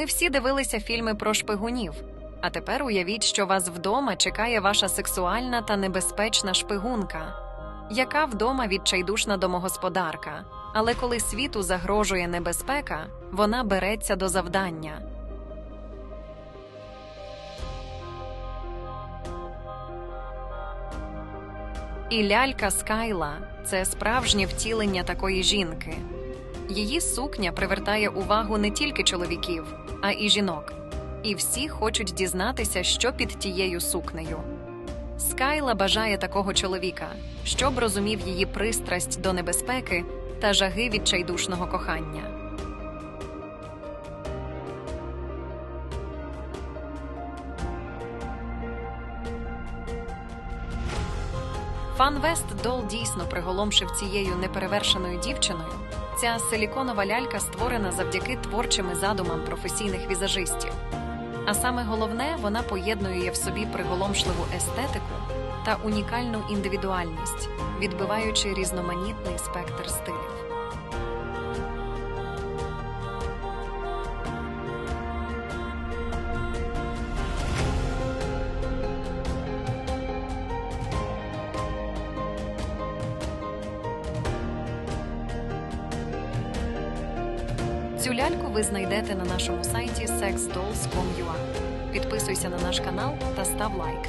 Ми всі дивилися фільми про шпигунів. А тепер уявіть, що вас вдома чекає ваша сексуальна та небезпечна шпигунка, яка вдома відчайдушна домогосподарка. Але коли світу загрожує небезпека, вона береться до завдання. І лялька Скайла це справжнє втілення такої жінки. Її сукня привертає увагу не тільки чоловіків, а і жінок. І всі хочуть дізнатися, що під тією сукнею. Скайла бажає такого чоловіка, щоб розумів її пристрасть до небезпеки та жаги відчайдушного кохання. Фанвест Дол дійсно приголомшив цією неперевершеною дівчиною. Ця силіконова лялька створена завдяки творчим задумам професійних візажистів. А саме головне, вона поєднує в собі приголомшливу естетику та унікальну індивідуальність, відбиваючи різноманітний спектр стилів. Цю ляльку ви знайдете на нашому сайті sexdolls.com.ua. Підписуйся на наш канал та став лайк.